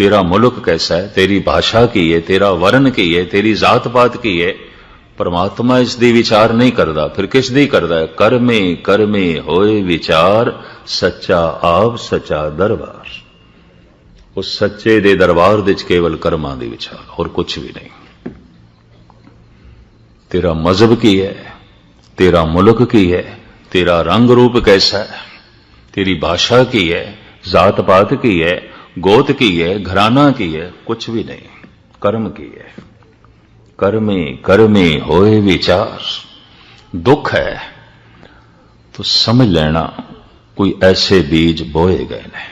ਤੇਰਾ ਮੁਲਕ ਕੈਸਾ ਹੈ? ਤੇਰੀ ਭਾਸ਼ਾ ਕੀ ਹੈ? ਤੇਰਾ ਵਰਨ ਕੀ ਹੈ? ਤੇਰੀ ਜ਼ਾਤ ਪਾਤ ਕੀ ਹੈ? ਪਰਮਾਤਮਾ ਇਸ ਦੀ ਵਿਚਾਰ ਨਹੀਂ ਕਰਦਾ। ਫਿਰ ਕਿਸ ਦੀ ਕਰਦਾ ਕਰਮੇ ਕਰਮੇ ਹੋਏ ਵਿਚਾਰ, ਸੱਚਾ ਆਪ, ਸੱਚਾ ਦਰਬਾਰ। ਉਸ ਸੱਚੇ ਦੇ ਦਰਬਾਰ ਦੇ ਵਿੱਚ ਕੇਵਲ ਕਰਮਾਂ ਦੀ ਵਿਚਾਰ, ਹੋਰ ਕੁਝ ਵੀ ਨਹੀਂ। ਤੇਰਾ ਮਜ਼ਹਬ ਕੀ ਹੈ? ਤੇਰਾ ਮੁਲਕ ਕੀ ਹੈ? ਤੇਰਾ ਰੰਗ ਰੂਪ ਕੈਸਾ ਹੈ? ਤੇਰੀ ਭਾਸ਼ਾ ਕੀ ਹੈ? ਜ਼ਾਤ ਪਾਤ ਕੀ ਹੈ? ਗੋਤ ਕੀ ਹੈ ਘਰਾਨਾ ਕੀ ਹੈ ਕੁਝ ਵੀ ਨਹੀਂ। ਕਰਮ ਕੀ ਹੈ? ਕਰਮੇ ਕਰਮੇ ਹੋਏ ਵਿਚਾਰ। ਦੁੱਖ ਹੈ ਤੋ ਸਮਝ ਲੈਣਾ ਕੋਈ ਐਸੇ ਬੀਜ ਬੋਏ ਗਏ ਨੇ।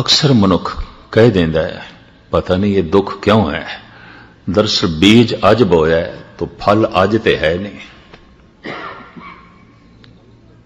ਅਕਸਰ ਮਨੁੱਖ ਕਹਿ ਦਿੰਦਾ ਹੈ ਪਤਾ ਨਹੀਂ ਇਹ ਦੁੱਖ ਕਿਉਂ ਹੈ। ਦਰਸ ਬੀਜ ਅੱਜ ਬੋਇਆ ਹੈ, ਤੋ ਫਲ ਅੱਜ ਤੇ ਹੈ ਨਹੀਂ।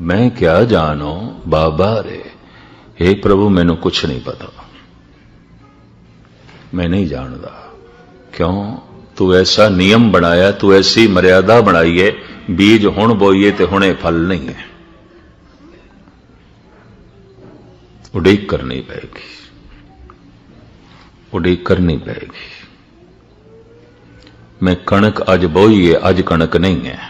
ਮੈਂ ਕਿਆ ਜਾਣੋ, ਬਾਬਾ ਰੇ। हे ਪ੍ਰਭੂ, ਮੈਨੂੰ ਕੁਝ ਨਹੀਂ ਪਤਾ। ਮੈਂ ਨਹੀਂ ਜਾਣਦਾ। ਕਿਉਂ? ਤੂੰ ਐਸਾ ਨਿਯਮ ਬਣਾਇਆ, ਤੂੰ ਐਸੀ ਮਰਿਆਦਾ ਬਣਾਈ ਹੈ ਬੀਜ ਹੁਣ ਬੋਈਏ ਤੇ ਹੁਣੇ ਫਲ ਨਹੀਂ ਹੈ। ਉਡੀਕ ਕਰਨੀ ਪਏਗੀ ਉਡੀਕ ਕਰਨੀ ਪਏਗੀ ਮੈਂ ਕਣਕ ਅੱਜ ਬੋਈ ਅੱਜ ਕਣਕ ਨਹੀਂ ਹੈ।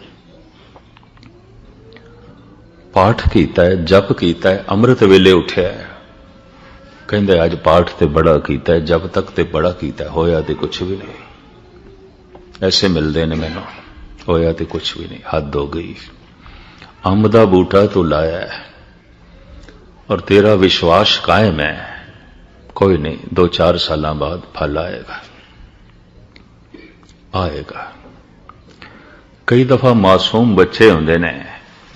ਪਾਠ ਕੀਤਾ ਹੈ, ਜਪ ਕੀਤਾ ਹੈ, ਅੰਮ੍ਰਿਤ ਵੇਲੇ ਉੱਠਿਆ ਹੈ। ਕਹਿੰਦੇ ਅੱਜ ਪਾਠ ਤੇ ਬੜਾ ਕੀਤਾ ਹੈ, ਜਪ ਤੱਕ ਤੇ ਬੜਾ ਕੀਤਾ ਹੋਇਆ ਤੇ ਕੁਝ ਵੀ ਨਹੀਂ। ਐਸੇ ਮਿਲਦੇ ਨੇ ਮੈਨੂੰ, ਹੋਇਆ ਤੇ ਕੁਝ ਵੀ ਨਹੀਂ, ਹੱਦ ਹੋ ਗਈ। ਅੰਬ ਦਾ ਬੂਟਾ ਤੂੰ ਲਾਇਆ ਹੈ ਔਰ ਤੇਰਾ ਵਿਸ਼ਵਾਸ ਕਾਇਮ ਹੈ। ਕੋਈ ਨਹੀਂ 2-4 ਸਾਲਾਂ ਬਾਅਦ ਫਲ ਆਏਗਾ। ਆਏਗਾ। ਕਈ ਦਫਾ ਮਾਸੂਮ ਬੱਚੇ ਹੁੰਦੇ ਨੇ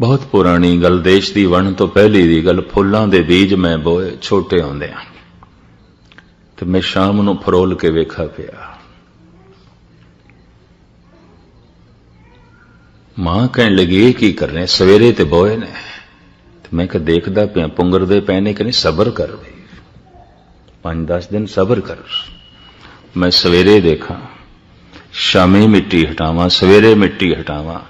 ਬਹੁਤ ਪੁਰਾਣੀ ਗੱਲ, ਦੇਸ਼ ਦੀ ਵਣ ਤੋਂ ਪਹਿਲੀ ਦੀ ਗੱਲ, ਫੁੱਲਾਂ ਦੇ ਬੀਜ ਮੈਂ ਬੋਏ, ਛੋਟੇ ਹੁੰਦੇ ਆ। ਤੇ ਮੈਂ ਸ਼ਾਮ ਨੂੰ ਫਰੋਲ ਕੇ ਵੇਖਾ ਪਿਆ। ਮਾਂ ਕਹਿਣ ਲੱਗੀ, ਇਹ ਕੀ ਕਰ ਰਹੇ? ਸਵੇਰੇ ਤੇ ਬੋਏ ਨੇ। ਤੇ ਮੈਂ ਕਿ ਦੇਖਦਾ ਪਿਆ ਪੁੰਗਰਦੇ ਪਏ ਨੇ ਕਹਿੰਦੇ ਸਬਰ ਕਰ ਬਈ 5-10 ਦਿਨ ਸਬਰ ਕਰ। ਮੈਂ ਸਵੇਰੇ ਦੇਖਾਂ, ਸ਼ਾਮੀ ਮਿੱਟੀ ਹਟਾਵਾਂ, ਸਵੇਰੇ ਮਿੱਟੀ ਹਟਾਵਾਂ।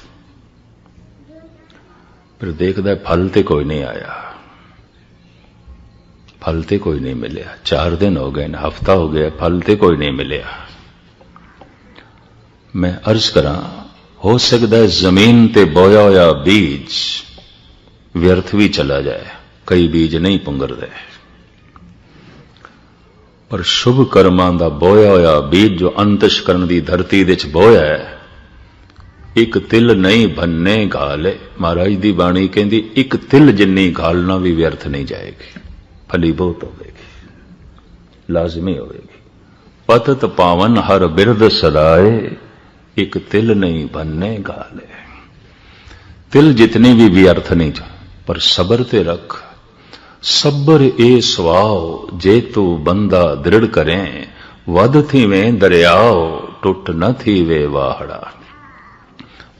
ਫਿਰ ਦੇਖਦਾ ਫਲ ਤੇ ਕੋਈ ਨਹੀਂ ਆਇਆ। ਫਲ ਤੇ ਕੋਈ ਨਹੀਂ ਮਿਲਿਆ। 4 ਦਿਨ ਹੋ ਗਏ ਨੇ, ਹਫਤਾ ਹੋ ਗਿਆ, ਫਲ ਤੇ ਕੋਈ ਨਹੀਂ ਮਿਲਿਆ। ਮੈਂ ਅਰਜ਼ ਕਰਾਂ, ਹੋ ਸਕਦਾ ਜ਼ਮੀਨ ਤੇ ਬੋਇਆ ਹੋਇਆ ਬੀਜ ਵਿਅਰਥ ਵੀ ਚਲਾ ਜਾਏ, ਕਈ ਬੀਜ ਨਹੀਂ ਪੁੰਗਰਦੇ। ਪਰ ਸ਼ੁਭ ਕਰਮਾਂ ਦਾ ਬੋਇਆ ਹੋਇਆ ਬੀਜ ਜੋ ਅੰਤਸ਼ ਕਰਨ ਦੀ ਧਰਤੀ ਦੇ ਵਿੱਚ ਬੋਇਆ ਹੈ ਇੱਕ ਤਿਲ ਨਹੀਂ ਭੰਨੇ ਗਾਲੇ ਮਹਾਰਾਜ ਦੀ ਬਾਣੀ ਕਹਿੰਦੀ, ਇੱਕ ਤਿਲ ਜਿੰਨੀ ਗਾਲਣਾ ਵੀ ਵਿਅਰਥ ਨਹੀਂ ਜਾਏਗੀ। ਫਲੀ ਬਹੁਤ ਹੋਵੇਗੀ। ਲਾਜ਼ਮੀ ਹੋਵੇਗੀ। ਪਤਤ ਪਾਵਨ ਹਰ ਬਿਰਦ ਸਦਾਏ, ਇੱਕ ਤਿਲ ਨਹੀਂ ਭੰਨੇ ਗਾਲੇ ਤਿਲ ਜਿਤਨੀ ਵੀ ਵਿਅਰਥ ਨਹੀਂ ਜਾ, ਪਰ ਸਬਰ ਤੇ ਰੱਖ। ਸਬਰ ਏ ਸਵਾਉ ਜੇ ਤੂੰ ਬੰਦਾ ਦ੍ਰਿੜ ਕਰੇ ਵਦ ਥੀਵੇਂ ਦਰਿਆਓ, ਟੁੱਟ ਨ ਥੀਵੇ ਵਾਹੜਾ।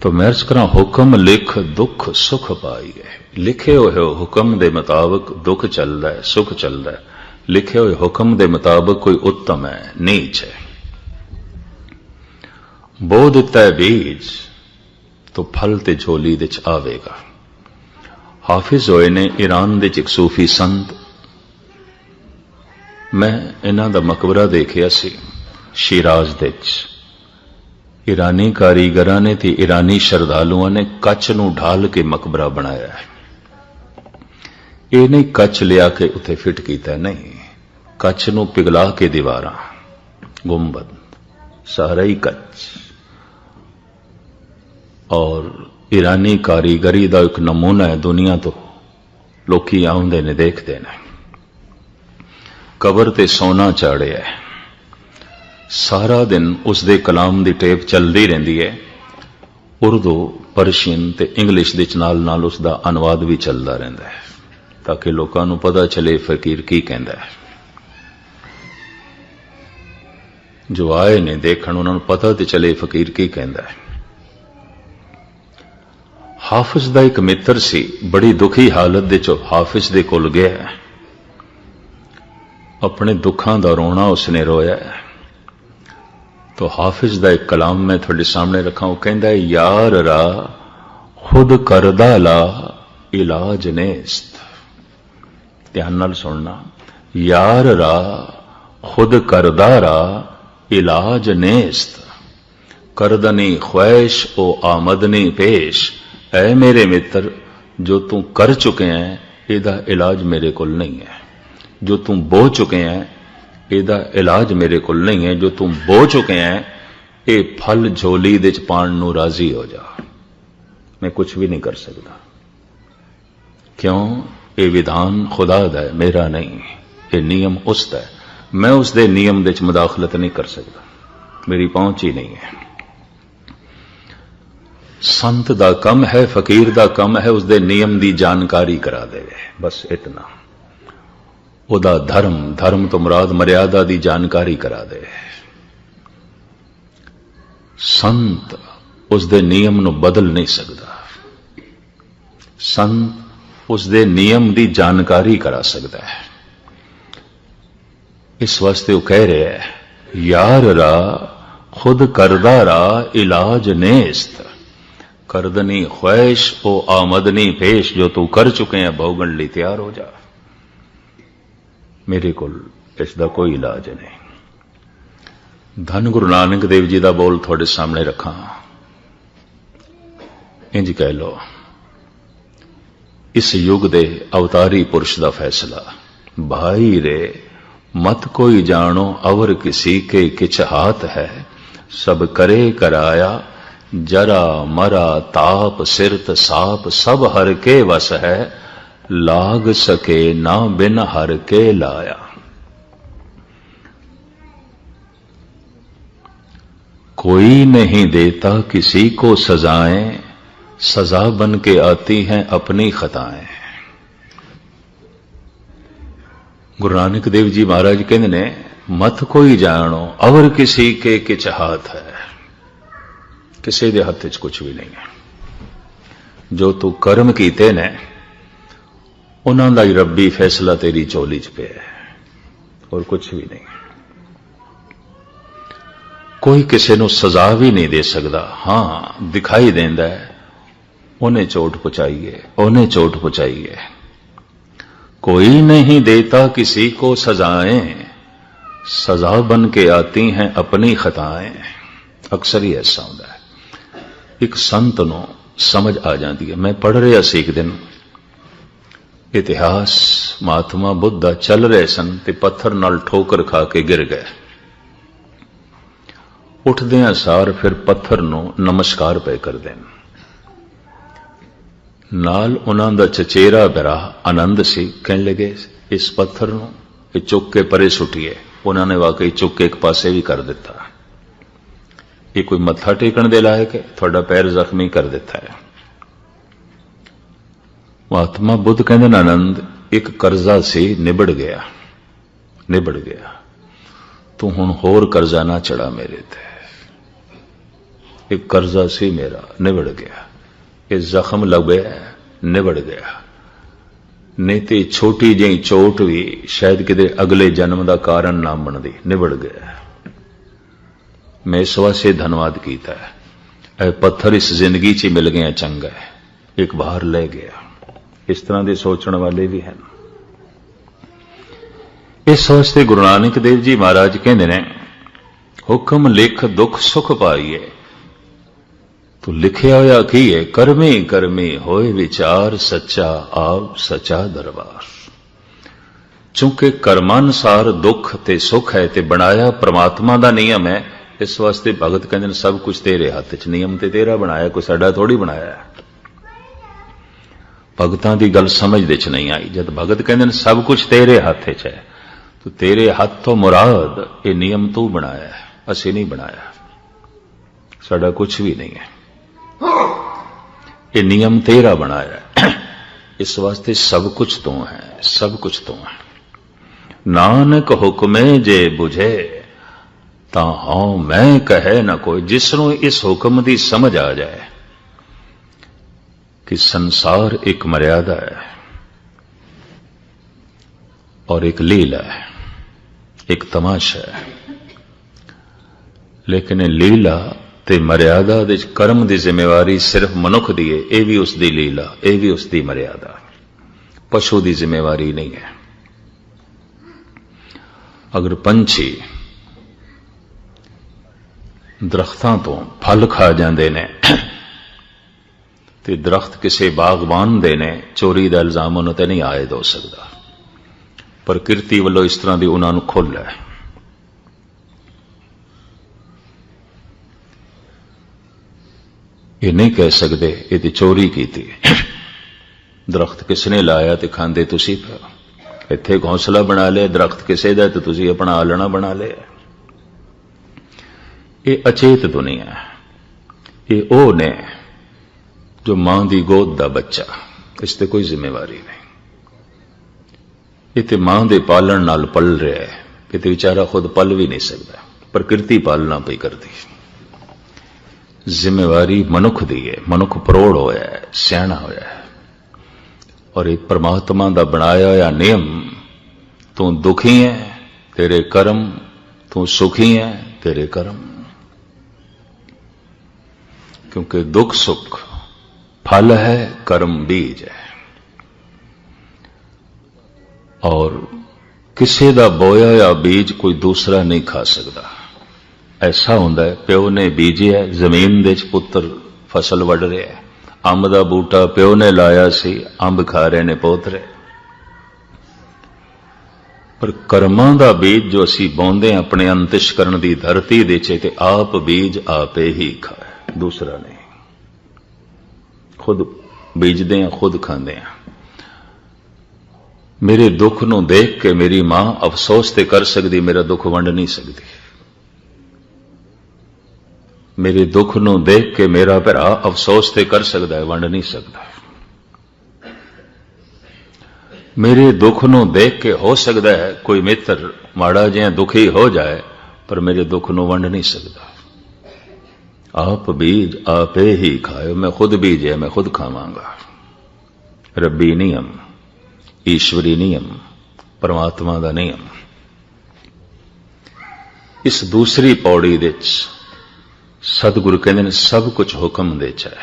ਤੋ ਮੈਂ ਅਰਜ਼ ਕਰਾਂ, ਹੁਕਮ ਲਿਖ ਦੁੱਖ ਸੁਖ ਪਾਈਏ। ਲਿਖੇ ਹੋਏ ਹੁਕਮ ਦੇ ਮੁਤਾਬਕ ਦੁੱਖ ਚੱਲਦਾ ਹੈ, ਸੁਖ ਚੱਲਦਾ ਹੈ। ਲਿਖੇ ਹੋਏ ਹੁਕਮ ਦੇ ਮੁਤਾਬਕ ਕੋਈ ਉੱਤਮ ਹੈ, ਨੀਚ ਹੈ। ਬੋ ਦਿੱਤਾ ਹੈ ਬੀਜ, ਤੋ ਫਲ ਤੇ ਝੋਲੀ ਵਿੱਚ ਆਵੇਗਾ। ਹਾਫਿਜ਼ ਹੋਏ ਨੇ ਈਰਾਨ ਦੇ ਚ ਇੱਕ ਸੂਫੀ ਸੰਤ। ਮੈਂ ਇਹਨਾਂ ਦਾ ਮਕਬਰਾ ਦੇਖਿਆ ਸੀ, ਸ਼ਿਰਾਜ਼ ਦੇ ਵਿੱਚ। ਈਰਾਨੀ ਕਾਰੀਗਰਾਂ ਨੇ ਤੇ ਈਰਾਨੀ ਸ਼ਰਧਾਲੂਆਂ ਨੇ ਕੱਚ ਨੂੰ ਢਾਲ ਕੇ ਮਕਬਰਾ ਬਣਾਇਆ ਹੈ। ਇਹ ਨਹੀਂ ਕੱਚ ਲਿਆ ਕੇ ਉੱਥੇ ਫਿੱਟ ਕੀਤਾ, ਨਹੀਂ। ਕੱਚ ਨੂੰ ਪਿਘਲਾ ਕੇ ਦੀਵਾਰਾਂ, ਗੁੰਬਦ, ਸਾਰਾ ਹੀ ਕੱਚ। ਔਰ ਈਰਾਨੀ ਕਾਰੀਗਰੀ ਦਾ ਇੱਕ ਨਮੂਨਾ ਹੈ ਦੁਨੀਆ ਤੋਂ। ਲੋਕੀ ਆਉਂਦੇ ਨੇ, ਦੇਖਦੇ ਨੇ। ਕਬਰ ਤੇ ਸੋਨਾ ਚਾੜਿਆ ਹੈ। ਸਾਰਾ ਦਿਨ ਉਸ ਦੇ ਕਲਾਮ ਦੀ ਟੇਪ ਚੱਲਦੀ ਰਹਿੰਦੀ ਹੈ। ਉਰਦੂ, ਪਰਸ਼ੀਅਨ ਤੇ ਇੰਗਲਿਸ਼ ਦੇ ਨਾਲ ਨਾਲ ਉਸ ਦਾ ਅਨੁਵਾਦ ਵੀ ਚੱਲਦਾ ਰਹਿੰਦਾ ਹੈ। ਤਾਂ ਕਿ ਲੋਕਾਂ ਨੂੰ ਪਤਾ ਚਲੇ ਫਕੀਰ ਕੀ ਕਹਿੰਦਾ ਹੈ। ਜੋ ਆਏ ਨੇ ਦੇਖਣ, ਉਹਨਾਂ ਨੂੰ ਪਤਾ ਤੇ ਚਲੇ ਫਕੀਰ ਕੀ ਕਹਿੰਦਾ ਹੈ। ਹਾਫਿਜ਼ ਦਾ ਇੱਕ ਮਿੱਤਰ ਸੀ, ਬੜੀ ਦੁਖੀ ਹਾਲਤ ਦੇ ਚ ਹਾਫਿਜ਼ ਦੇ ਕੋਲ ਗਿਆ ਆਪਣੇ ਦੁੱਖਾਂ ਦਾ ਰੋਣਾ ਉਸਨੇ ਰੋਇਆ ਤੋ ਹਾਫਿਜ਼ ਦਾ ਇੱਕ ਕਲਾਮ ਮੈਂ ਤੁਹਾਡੇ ਸਾਹਮਣੇ ਰੱਖਾਂ। ਉਹ ਕਹਿੰਦਾ ਯਾਰ ਰਾ, ਖੁਦ ਕਰਦਾ ਲਾ, ਇਲਾਜ ਨੇਸਤ। ਧਿਆਨ ਨਾਲ ਸੁਣਨਾ। ਯਾਰ ਰਾ, ਖੁਦ ਕਰਦਾ ਰਾ, ਇਲਾਜ ਨੇਸਤ। ਕਰਦਨੀ ਖੁਆਇਸ਼, ਉਹ ਆਮਦਨੀ ਪੇਸ਼। ਐ ਮੇਰੇ ਮਿੱਤਰ, ਜੋ ਤੂੰ ਕਰ ਚੁੱਕੇ ਹੈ, ਇਹਦਾ ਇਲਾਜ ਮੇਰੇ ਕੋਲ ਨਹੀਂ ਹੈ। ਜੋ ਤੂੰ ਬੋ ਚੁੱਕੇ ਹੈ ਇਹਦਾ ਇਲਾਜ ਮੇਰੇ ਕੋਲ ਨਹੀਂ ਹੈ, ਜੋ ਤੂੰ ਬੋ ਚੁੱਕੇ ਹੈ, ਇਹ ਫਲ ਝੋਲੀ ਦੇ ਚ ਪਾਣ ਨੂੰ ਰਾਜ਼ੀ ਹੋ ਜਾ। ਮੈਂ ਕੁਝ ਵੀ ਨਹੀਂ ਕਰ ਸਕਦਾ। ਕਿਉਂ? ਇਹ ਵਿਧਾਨ ਖੁਦਾ ਦਾ ਹੈ, ਮੇਰਾ ਨਹੀਂ। ਇਹ ਨਿਯਮ ਉਸ ਦਾ ਹੈ। ਮੈਂ ਉਸ ਦੇ ਨਿਯਮ ਦੇ ਚ ਮਦਾਖਲਤ ਨਹੀਂ ਕਰ ਸਕਦਾ। ਮੇਰੀ ਪਹੁੰਚ ਹੀ ਨਹੀਂ ਹੈ। ਸੰਤ ਦਾ ਕੰਮ ਹੈ, ਫਕੀਰ ਦਾ ਕੰਮ ਹੈ, ਉਸ ਦੇ ਨਿਯਮ ਦੀ ਜਾਣਕਾਰੀ ਕਰਾ ਦੇਵੇ। ਬਸ ਇਤਨਾ। ਉਹਦਾ ਧਰਮ ਧਰਮ ਤੋਂ ਮੁਰਾਦ ਮਰਿਆਦਾ ਦੀ ਜਾਣਕਾਰੀ ਕਰਾ ਦੇ। ਸੰਤ ਉਸ ਦੇ ਨਿਯਮ ਨੂੰ ਬਦਲ ਨਹੀਂ ਸਕਦਾ। ਸੰਤ ਉਸ ਦੇ ਨਿਯਮ ਦੀ ਜਾਣਕਾਰੀ ਕਰਾ ਸਕਦਾ ਹੈ। ਇਸ ਵਾਸਤੇ ਉਹ ਕਹਿ ਰਿਹਾ ਹੈ, ਯਾਰ ਰਾ, ਖੁਦ ਕਰਦਾ ਰਾ, ਇਲਾਜ ਨੇਸਤ। ਕਰਦਨੀ ਖੁਆਇਸ਼, ਉਹ ਆਮਦਨੀ, ਪੇਸ਼ ਜੋ ਤੂੰ ਕਰ ਚੁਕੇ ਹੈ ਭੋਗਣ ਲਈ ਤਿਆਰ ਹੋ ਜਾ। ਮੇਰੇ ਕੋਲ ਇਸ ਦਾ ਕੋਈ ਇਲਾਜ ਨਹੀਂ। ਧੰਨ ਗੁਰੂ ਨਾਨਕ ਦੇਵ ਜੀ ਦਾ ਬੋਲ ਤੁਹਾਡੇ ਸਾਹਮਣੇ ਰੱਖਾਂ। ਇੰਜ ਕਹਿ ਲੋ ਇਸ ਯੁੱਗ ਦੇ ਅਵਤਾਰੀ ਪੁਰਸ਼ ਦਾ ਫੈਸਲਾ, ਭਾਈ ਰੇ, ਮਤ ਕੋਈ ਜਾਣੋ ਅਵਰ ਕਿਸੀ ਕੇ ਕਿਛ ਹਾਥ ਹੈ, ਸਭ ਕਰੇ ਕਰਾਇਆ, ਜਰਾ ਮਰਾ ਤਾਪ ਸਿਰਤ ਸਾਪ ਸਭ ਹਰ ਕੇ ਵਸ ਹੈ लाग सके ना बिन हर के लाया। कोई नहीं देता किसी को सजाएँ, सजा बन के आती हैं अपनी खताएँ। गुरु नानक देव जी महाराज कहते ने मत कोई जानो, अवर किसी के किच हाथ है। किसी के हाथ च कुछ भी नहीं है। जो तू कर्म कीते ने ਉਹਨਾਂ ਦਾ ਹੀ ਰੱਬੀ ਫੈਸਲਾ ਤੇਰੀ ਝੋਲੀ 'ਚ ਪਿਆ ਹੈ ਹੋਰ ਕੁਝ ਵੀ ਨਹੀਂ ਕੋਈ ਕਿਸੇ ਨੂੰ ਸਜ਼ਾ ਵੀ ਨਹੀਂ ਦੇ ਸਕਦਾ ਹਾਂ ਦਿਖਾਈ ਦਿੰਦਾ ਹੈ ਉਹਨੇ ਚੋਟ ਪਹੁੰਚਾਈ ਹੈ ਉਹਨੇ ਚੋਟ ਪਹੁੰਚਾਈ ਹੈ कोई नहीं देता किसी को सजाएं सजा बन के आती हैं अपनी खताएं ਅਕਸਰ ਹੀ ਐਸਾ ਹੁੰਦਾ ਹੈ ਇੱਕ ਸੰਤ ਨੂੰ ਸਮਝ ਆ ਜਾਂਦੀ ਹੈ ਮੈਂ ਪੜ ਰਿਹਾ ਸੀ ਇੱਕ ਦਿਨ ਇਤਿਹਾਸ, ਮਹਾਤਮਾ ਬੁੱਧਾ ਚੱਲ ਰਹੇ ਸਨ ਤੇ ਪੱਥਰ ਨਾਲ ਠੋਕਰ ਖਾ ਕੇ ਗਿਰ ਗਏ। ਉੱਠਦਿਆਂ ਸਾਰ ਫਿਰ ਪੱਥਰ ਨੂੰ ਨਮਸਕਾਰ ਪਏ ਕਰਦੇ ਨੇ। ਨਾਲ ਉਹਨਾਂ ਦਾ ਚਚੇਰਾ ਬਰਾ ਆਨੰਦ ਸੀ, ਕਹਿਣ ਲੱਗੇ, ਇਸ ਪੱਥਰ ਨੂੰ ਇਹ ਚੁੱਕ ਕੇ ਪਰੇ ਸੁੱਟੀਏ। ਉਹਨਾਂ ਨੇ ਵਾਕਈ ਚੁੱਕ ਕੇ ਇੱਕ ਪਾਸੇ ਵੀ ਕਰ ਦਿੱਤਾ। ਇਹ ਕੋਈ ਮੱਥਾ ਟੇਕਣ ਦੇ ਲਾਇਕ ਹੈ? ਤੁਹਾਡਾ ਪੈਰ ਜ਼ਖਮੀ ਕਰ ਦਿੱਤਾ ਹੈ। ਮਹਾਤਮਾ ਬੁੱਧ ਕਹਿੰਦੇ ਨੇ, ਆਨੰਦ ਇੱਕ ਕਰਜ਼ਾ ਸੀ, ਨਿਬੜ ਗਿਆ ਨਿਬੜ ਗਿਆ। ਤੂੰ ਹੁਣ ਹੋਰ ਕਰਜ਼ਾ ਨਾ ਚੜਾ ਮੇਰੇ ਤੇ। ਇੱਕ ਕਰਜ਼ਾ ਸੀ ਮੇਰਾ, ਨਿਬੜ ਗਿਆ। ਇਹ ਜ਼ਖਮ ਲੱਗਿਆ ਨਿਬੜ ਗਿਆ। ਨਹੀਂ ਤੇ ਛੋਟੀ ਜਿਹੀ ਚੋਟ ਵੀ ਸ਼ਾਇਦ ਕਿਤੇ ਅਗਲੇ ਜਨਮ ਦਾ ਕਾਰਨ ਨਾ ਬਣਦੀ, ਨਿਬੜ ਗਿਆ। ਮੈਂ ਇਸ ਵਾਸਤੇ ਧੰਨਵਾਦ ਕੀਤਾ ਹੈ। ਇਹ ਪੱਥਰ ਇਸ ਜ਼ਿੰਦਗੀ 'ਚ ਹੀ ਮਿਲ ਗਿਆ ਚੰਗਾ ਹੈ। ਇੱਕ ਬਾਹਰ ਲੈ ਗਿਆ। ਇਸ ਤਰ੍ਹਾਂ ਦੇ ਸੋਚਣ ਵਾਲੇ ਵੀ ਹਨ। ਇਸ ਵਾਸਤੇ ਗੁਰੂ ਨਾਨਕ ਦੇਵ ਜੀ ਮਹਾਰਾਜ ਕਹਿੰਦੇ ਨੇ, ਹੁਕਮ ਲਿਖ ਦੁੱਖ ਸੁਖ ਪਾਈਏ। ਤੋ ਲਿਖਿਆ ਹੋਇਆ ਕੀ ਹੈ ਕਰਮੇ ਕਰਮੇ ਹੋਏ ਵਿਚਾਰ ਸੱਚਾ ਆਪ ਸੱਚਾ ਦਰਬਾਰ। ਚੂੰਕਿ ਕਰਮਾਨਸਾਰ ਦੁੱਖ ਤੇ ਸੁਖ ਹੈ ਤੇ ਬਣਾਇਆ ਪ੍ਰਮਾਤਮਾ ਦਾ ਨਿਯਮ ਹੈ। ਇਸ ਵਾਸਤੇ ਭਗਤ ਕਹਿੰਦੇ ਨੇ, ਸਭ ਕੁਝ ਤੇਰੇ ਹੱਥ 'ਚ, ਨਿਯਮ ਤੇ ਤੇਰਾ ਬਣਾਇਆ, ਕੋਈ ਸਾਡਾ ਥੋੜੀ ਬਣਾਇਆ। ਭਗਤਾਂ ਦੀ ਗੱਲ ਸਮਝ ਦੇ 'ਚ ਨਹੀਂ ਆਈ। ਜਦ ਭਗਤ ਕਹਿੰਦੇ ਨੇ, ਸਭ ਕੁਝ ਤੇਰੇ ਹੱਥ 'ਚ ਹੈ। ਤੋ ਤੇਰੇ ਹੱਥ ਤੋਂ ਮੁਰਾਦ, ਇਹ ਨਿਯਮ ਤੂੰ ਬਣਾਇਆ ਹੈ। ਅਸੀਂ ਨਹੀਂ ਬਣਾਇਆ। ਸਾਡਾ ਕੁਝ ਵੀ ਨਹੀਂ ਹੈ। ਇਹ ਨਿਯਮ ਤੇਰਾ ਬਣਾਇਆ ਹੈ। ਇਸ ਵਾਸਤੇ ਸਭ ਕੁਝ ਤੂੰ ਹੈ। ਸਭ ਕੁਝ ਤੂੰ ਹੈ। ਨਾਨਕ ਹੁਕਮੇ ਜੇ 부ਝੇ ਤਾਂ ਹਾਂ ਮੈਂ ਕਹੇ ਨਾ ਕੋਈ, ਜਿਸ ਨੂੰ ਇਸ ਹੁਕਮ ਦੀ ਸਮਝ ਆ ਜਾਏ। ਕਿ ਸੰਸਾਰ ਇੱਕ ਮਰਿਆਦਾ ਹੈ ਔਰ ਇੱਕ ਲੀਲਾ ਹੈ ਇੱਕ ਤਮਾਸ਼ਾ ਹੈ ਲੇਕਿਨ ਲੀਲਾ ਤੇ ਮਰਿਆਦਾ ਦੇ ਕਰਮ ਦੀ ਜ਼ਿੰਮੇਵਾਰੀ ਸਿਰਫ ਮਨੁੱਖ ਦੀ ਹੈ ਇਹ ਵੀ ਉਸ ਦੀ ਲੀਲਾ ਇਹ ਵੀ ਉਸ ਦੀ ਮਰਿਆਦਾ ਪਸ਼ੂ ਦੀ ਜ਼ਿੰਮੇਵਾਰੀ ਨਹੀਂ ਹੈ ਅਗਰ ਪੰਛੀ ਦਰਖਤਾਂ ਤੋਂ ਫਲ ਖਾ ਜਾਂਦੇ ਨੇ ਤੇ ਦਰਖਤ ਕਿਸੇ ਬਾਗਬਾਨ ਦੇ ਨੇ, ਚੋਰੀ ਦਾ ਇਲਜ਼ਾਮ ਉਹਨਾਂ ਤੇ ਨਹੀਂ ਆਇਦ ਹੋ ਸਕਦਾ। ਪ੍ਰਕਿਰਤੀ ਵੱਲੋਂ ਇਸ ਤਰ੍ਹਾਂ ਦੀ ਉਹਨਾਂ ਨੂੰ ਖੁੱਲ੍ਹ ਹੈ। ਇਹ ਨਹੀਂ ਕਹਿ ਸਕਦੇ ਇਹ ਤੇ ਚੋਰੀ ਕੀਤੀ ਦਰਖਤ ਕਿਸ ਨੇ ਲਾਇਆ ਤੇ ਖਾਂਦੇ ਤੁਸੀਂ ਇੱਥੇ ਘੌਂਸਲਾ ਬਣਾ ਲਿਆ, ਦਰਖਤ ਕਿਸੇ ਦਾ ਤੇ ਤੁਸੀਂ ਆਪਣਾ ਆਲਣਾ ਬਣਾ ਲਿਆ। ਇਹ ਅਚੇਤ ਦੁਨੀਆ ਇਹ ਉਹ ਨੇ ਜੋ ਮਾਂ ਦੀ ਗੋਦ ਦਾ ਬੱਚਾ, ਇਸ ਤੇ ਕੋਈ ਜ਼ਿੰਮੇਵਾਰੀ ਨਹੀਂ। ਇਹ ਤੇ ਮਾਂ ਦੇ ਪਾਲਣ ਨਾਲ ਪਲ ਰਿਹਾ ਹੈ, ਕਿਤੇ ਵਿਚਾਰਾ ਖੁਦ ਪਲ ਵੀ ਨਹੀਂ ਸਕਦਾ, ਪ੍ਰਕਿਰਤੀ ਪਾਲਣਾ ਪਈ ਕਰਦੀ। ਜ਼ਿੰਮੇਵਾਰੀ ਮਨੁੱਖ ਦੀ ਹੈ, ਮਨੁੱਖ ਪਰੋੜ ਹੋਇਆ ਹੈ, ਸਿਆਣਾ ਹੋਇਆ ਹੈ। ਔਰ ਇਹ ਪ੍ਰਮਾਤਮਾ ਦਾ ਬਣਾਇਆ ਹੋਇਆ ਨਿਯਮ, ਤੂੰ ਦੁਖੀ ਹੈ, ਤੇਰੇ ਕਰਮ, ਤੂੰ ਸੁਖੀ ਹੈ, ਤੇਰੇ ਕਰਮ। ਕਿਉਂਕਿ ਦੁੱਖ ਸੁੱਖ ਫਲ ਹੈ ਕਰਮ ਬੀਜ ਹੈ ਔਰ ਕਿਸੇ ਦਾ ਬੋਇਆ ਹੋਇਆ ਬੀਜ ਕੋਈ ਦੂਸਰਾ ਨਹੀਂ ਖਾ ਸਕਦਾ ਐਸਾ ਹੁੰਦਾ ਹੈ ਪਿਓ ਨੇ ਬੀਜਿਆ ਜ਼ਮੀਨ ਦੇ ਵਿੱਚ ਪੁੱਤਰ ਫਸਲ ਵੱਢ ਰਿਹਾ ਹੈ ਅੰਬ ਦਾ ਬੂਟਾ ਪਿਓ ਨੇ ਲਾਇਆ ਸੀ ਅੰਬ ਖਾ ਰਹੇ ਨੇ ਪੋਤਰੇ ਪਰ ਕਰਮਾਂ ਦਾ ਬੀਜ ਜੋ ਅਸੀਂ ਬੌਂਦੇ ਹਾਂ ਆਪਣੇ ਅੰਤਿਸ਼ਕਰਨ ਦੀ ਧਰਤੀ ਦੇ ਚ ਤੇ ਆਪ ਬੀਜ ਆਪੇ ਹੀ ਖਾਏ ਦੂਸਰਾ ਨਹੀਂ ਖੁਦ ਬੀਜਦੇ ਹਾਂ ਖੁਦ ਖਾਂਦੇ ਹਾਂ ਮੇਰੇ ਦੁੱਖ ਨੂੰ ਦੇਖ ਕੇ ਮੇਰੀ ਮਾਂ ਅਫਸੋਸ ਤੇ ਕਰ ਸਕਦੀ, ਮੇਰਾ ਦੁੱਖ ਵੰਡ ਨਹੀਂ ਸਕਦੀ। ਮੇਰੇ ਦੁੱਖ ਨੂੰ ਦੇਖ ਕੇ ਮੇਰਾ ਭਰਾ ਅਫਸੋਸ ਤੇ ਕਰ ਸਕਦਾ ਹੈ, ਵੰਡ ਨਹੀਂ ਸਕਦਾ। ਮੇਰੇ ਦੁੱਖ ਨੂੰ ਦੇਖ ਕੇ ਹੋ ਸਕਦਾ ਹੈ, ਕੋਈ ਮਿੱਤਰ ਮਾੜਾ ਜਿਹਾ ਦੁਖੀ ਹੋ ਜਾਏ, ਪਰ ਮੇਰੇ ਦੁੱਖ ਨੂੰ ਵੰਡ ਨਹੀਂ ਸਕਦਾ। ਆਪ ਬੀਜ ਆਪੇ ਹੀ ਖਾਇਓ, ਮੈਂ ਖੁਦ ਬੀਜੇ ਮੈਂ ਖੁਦ ਖਾਵਾਂਗਾ। ਰੱਬੀ ਨਿਯਮ, ਈਸ਼ਵਰੀ ਨਿਯਮ, ਪਰਮਾਤਮਾ ਦਾ ਨਿਯਮ। ਇਸ ਦੂਸਰੀ ਪੌੜੀ ਵਿੱਚ ਸਤਿਗੁਰੂ ਕਹਿੰਦੇ ਨੇ, ਸਭ ਕੁਝ ਹੁਕਮ ਦੇ ਚ ਹੈ।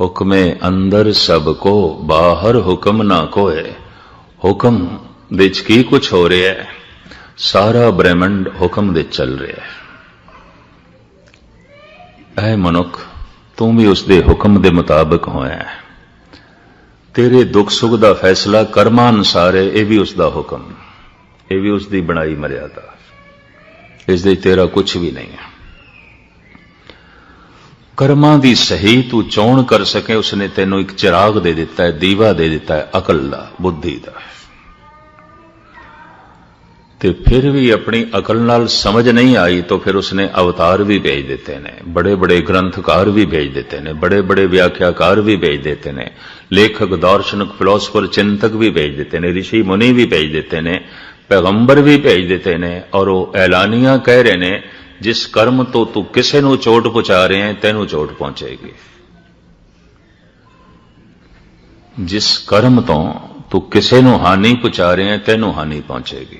ਹੁਕਮੇ ਅੰਦਰ ਸਭ ਕੋ, ਬਾਹਰ ਹੁਕਮ ਨਾ ਕੋਏ। ਹੁਕਮ ਦੇ ਚ ਕੀ ਕੁਝ ਹੋ ਰਿਹਾ ਹੈ? ਸਾਰਾ ਬ੍ਰਹਿਮੰਡ ਹੁਕਮ ਦੇ ਚੱਲ ਰਿਹਾ ਹੈ। ਐ ਮਨੁੱਖ, ਤੂੰ ਵੀ ਉਸ ਦੇ ਹੁਕਮ ਦੇ ਮੁਤਾਬਕ ਹੋਇਆ ਤੇਰੇ ਦੁੱਖ ਸੁੱਖ ਦਾ ਫੈਸਲਾ ਕਰਮਾਂ ਅਨੁਸਾਰ ਹੈ, ਇਹ ਵੀ ਉਸ ਦਾ ਹੁਕਮ। ਇਹ ਵੀ ਉਸ ਦੀ ਬਣਾਈ ਮਰਿਆਦਾ। ਇਸ ਦੇ ਤੇਰਾ ਕੁਝ ਵੀ ਨਹੀਂ ਹੈ। ਕਰਮਾਂ ਦੀ ਸਹੀ ਤੂੰ ਚੋਣ ਕਰ ਸਕੇ, ਉਸਨੇ ਤੈਨੂੰ ਇੱਕ ਚਿਰਾਗ ਦੇ ਦਿੱਤਾ ਹੈ, ਦੀਵਾ ਦੇ ਦਿੱਤਾ ਹੈ, ਅਕਲ ਦਾ, ਬੁੱਧੀ ਦਾ। ਤੇ ਫਿਰ ਵੀ ਆਪਣੀ ਅਕਲ ਨਾਲ ਸਮਝ ਨਹੀਂ ਆਈ ਤਾਂ ਫਿਰ ਉਸਨੇ ਅਵਤਾਰ ਵੀ ਭੇਜ ਦਿੱਤੇ ਨੇ ਬੜੇ ਬੜੇ ਗ੍ਰੰਥਕਾਰ ਵੀ ਭੇਜ ਦਿੱਤੇ ਨੇ ਬੜੇ ਬੜੇ ਵਿਆਖਿਆਕਾਰ ਵੀ ਭੇਜ ਦਿੱਤੇ ਨੇ, ਲੇਖਕ, ਦਾਰਸ਼ਨਿਕ ਫਿਲਾਸਫਰ ਚਿੰਤਕ ਵੀ ਭੇਜ ਦਿੱਤੇ ਨੇ ઋષਿ ਮੁਨੀ ਵੀ ਭੇਜ ਦਿੱਤੇ ਨੇ, ਪੈਗੰਬਰ ਵੀ ਭੇਜ ਦਿੱਤੇ ਨੇ ਔਰ ਉਹ ਐਲਾਨੀਆਂ ਕਹਿ ਰਹੇ ਨੇ, ਜਿਸ ਕਰਮ ਤੋਂ ਤੂੰ ਕਿਸੇ ਨੂੰ ਚੋਟ ਪਹੁੰਚਾ ਰਿਹਾ ਹੈ, ਤੈਨੂੰ ਚੋਟ ਪਹੁੰਚੇਗੀ। ਜਿਸ ਕਰਮ ਤੋਂ ਤੂੰ ਕਿਸੇ ਨੂੰ ਹਾਨੀ ਪਹੁੰਚਾ ਰਿਹਾ ਹੈ, ਤੈਨੂੰ ਹਾਨੀ ਪਹੁੰਚੇਗੀ।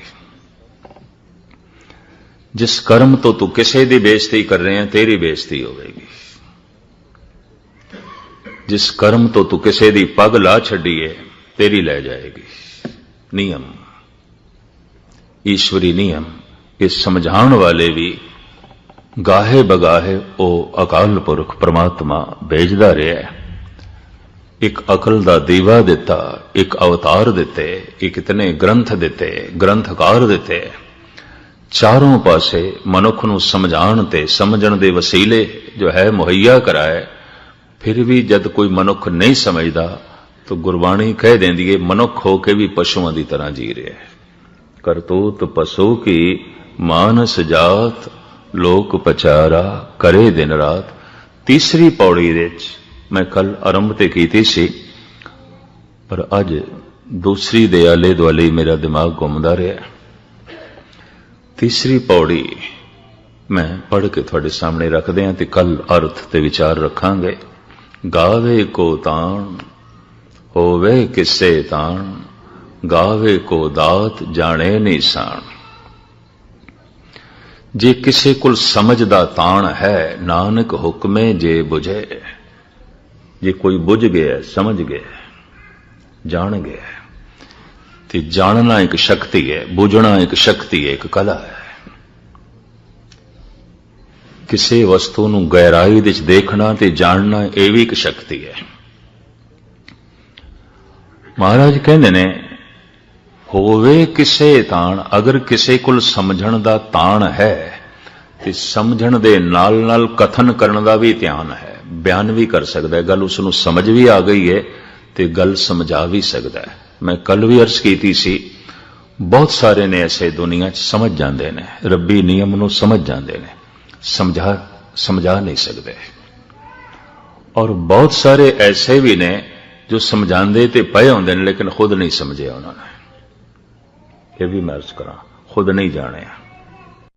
ਜਿਸ ਕਰਮ ਤੋਂ ਤੂੰ ਕਿਸੇ ਦੀ ਬੇਇੱਜ਼ਤੀ ਕਰ ਰਹੇ ਹੈ, ਤੇਰੀ ਬੇਇੱਜ਼ਤੀ ਹੋਵੇਗੀ ਜਿਸ ਕਰਮ ਤੋਂ ਤੂੰ ਕਿਸੇ ਦੀ ਪੱਗ ਲਾ ਛੱਡੀਏ ਤੇਰੀ ਲੈ ਜਾਏਗੀ। ਨਿਯਮ। ਈਸ਼ਵਰੀ ਨਿਯਮ। ਇਸ ਸਮਝਾਉਣ ਵਾਲੇ ਵੀ ਗਾਹੇ ਬਗਾਹੇ ਉਹ ਅਕਾਲ ਪੁਰਖ ਪ੍ਰਮਾਤਮਾ ਭੇਜਦਾ ਰਿਹਾ ਇੱਕ ਅਕਲ ਦਾ ਦੀਵਾ ਦਿੱਤਾ, ਇੱਕ ਅਵਤਾਰ ਦਿੱਤੇ, ਇੱਕ ਇਤਨੇ ਗ੍ਰੰਥ ਦਿੱਤੇ, ਗ੍ਰੰਥਕਾਰ ਦਿੱਤੇ। ਚਾਰੋਂ ਪਾਸੇ ਮਨੁੱਖ ਨੂੰ ਸਮਝਾਉਣ ਤੇ ਸਮਝਣ ਦੇ ਵਸੀਲੇ ਜੋ ਹੈ, ਮੁਹੱਈਆ ਕਰਾਏ। ਫਿਰ ਵੀ ਜਦ ਕੋਈ ਮਨੁੱਖ ਨਹੀਂ ਸਮਝਦਾ, ਤਾਂ ਗੁਰਬਾਣੀ ਕਹਿ ਦਿੰਦੀ ਹੈ ਮਨੁੱਖ ਹੋ ਕੇ ਵੀ ਪਸ਼ੂਆਂ ਦੀ ਤਰ੍ਹਾਂ ਜੀ ਰਿਹਾ ਹੈ। ਕਰਤੂਤ ਪਸ਼ੂ ਕੀ, ਮਾਨਸ ਜਾਤ, ਲੋਕ ਪਚਾਰਾ, ਕਰੇ ਦਿਨ ਰਾਤ। ਤੀਸਰੀ ਪੌੜੀ ਵਿੱਚ ਮੈਂ ਕੱਲ ਆਰੰਭ ਤੇ ਕੀਤੀ ਸੀ, ਪਰ ਅੱਜ ਦੂਸਰੀ ਦੇ ਆਲੇ ਦੁਆਲੇ ਮੇਰਾ ਦਿਮਾਗ ਘੁੰਮਦਾ ਰਿਹਾ। ਤੀਸਰੀ ਪੌੜੀ ਮੈਂ ਪੜ੍ਹ ਕੇ ਤੁਹਾਡੇ ਸਾਹਮਣੇ ਰੱਖਦੇ ਹਾਂ ਤੇ ਕੱਲ ਅਰਥ ਤੇ ਵਿਚਾਰ ਰੱਖਾਂਗੇ। ਗਾਵੇ ਕੋ ਤਾਣ, ਹੋਵੇ ਕਿਸੇ ਤਾਣ, ਗਾਵੇ ਕੋ ਦਾਤ ਜਾਣੇ ਨਹੀਂ ਨਿਸ਼ਾਨ ਜੇ ਕਿਸੇ ਕੋਲ ਸਮਝ ਦਾ ਤਾਣ ਹੈ, ਨਾਨਕ ਹੁਕਮੇ ਜੇ 부ਝੇ ਜੇ ਕੋਈ ਬੁੱਝ ਗਿਆ, ਸਮਝ ਗਿਆ, ਜਾਣ ਗਿਆ। ਤੇ ਜਾਣਨਾ ਇੱਕ ਸ਼ਕਤੀ ਹੈ ਬੁਝਣਾ ਇੱਕ ਸ਼ਕਤੀ ਹੈ ਇੱਕ ਕਲਾ ਹੈ ਕਿਸੇ ਵਸਤੂ ਨੂੰ ਗਹਿਰਾਈ ਵਿੱਚ ਦੇਖਣਾ ਤੇ ਜਾਣਨਾ ਇਹ ਵੀ ਇੱਕ ਸ਼ਕਤੀ ਹੈ ਮਹਾਰਾਜ ਕਹਿੰਦੇ ਨੇ ਹੋਵੇ ਕਿਸੇ ਤਾਣ ਅਗਰ ਕਿਸੇ ਕੋਲ ਸਮਝਣ ਦਾ ਤਾਣ ਹੈ ਤੇ ਸਮਝਣ ਦੇ ਨਾਲ ਨਾਲ ਕਥਨ ਕਰਨ ਦਾ ਵੀ ਧਿਆਨ ਹੈ ਬਿਆਨ ਵੀ ਕਰ ਸਕਦਾ ਹੈ ਗੱਲ ਉਸ ਨੂੰ ਸਮਝ ਵੀ ਆ ਗਈ ਹੈ ਤੇ ਗੱਲ ਸਮਝਾ ਵੀ ਸਕਦਾ ਹੈ ਮੈਂ ਕੱਲ ਵੀ ਅਰਜ਼ ਕੀਤੀ ਸੀ, ਬਹੁਤ ਸਾਰੇ ਨੇ ਐਸੇ ਦੁਨੀਆ 'ਚ ਸਮਝ ਜਾਂਦੇ ਨੇ, ਰੱਬੀ ਨਿਯਮ ਨੂੰ ਸਮਝ ਜਾਂਦੇ ਨੇ, ਸਮਝਾ ਸਮਝਾ ਨਹੀਂ ਸਕਦੇ। ਔਰ ਬਹੁਤ ਸਾਰੇ ਐਸੇ ਵੀ ਨੇ ਜੋ ਸਮਝਾਉਂਦੇ ਤੇ ਪਏ ਹੁੰਦੇ ਨੇ, ਲੇਕਿਨ ਖੁਦ ਨਹੀਂ ਸਮਝਿਆ ਉਹਨਾਂ ਨੇ। ਇਹ ਵੀ ਮੈਂ ਅਰਜ਼ ਕਰਾਂ, ਖੁਦ ਨਹੀਂ ਜਾਣਿਆ।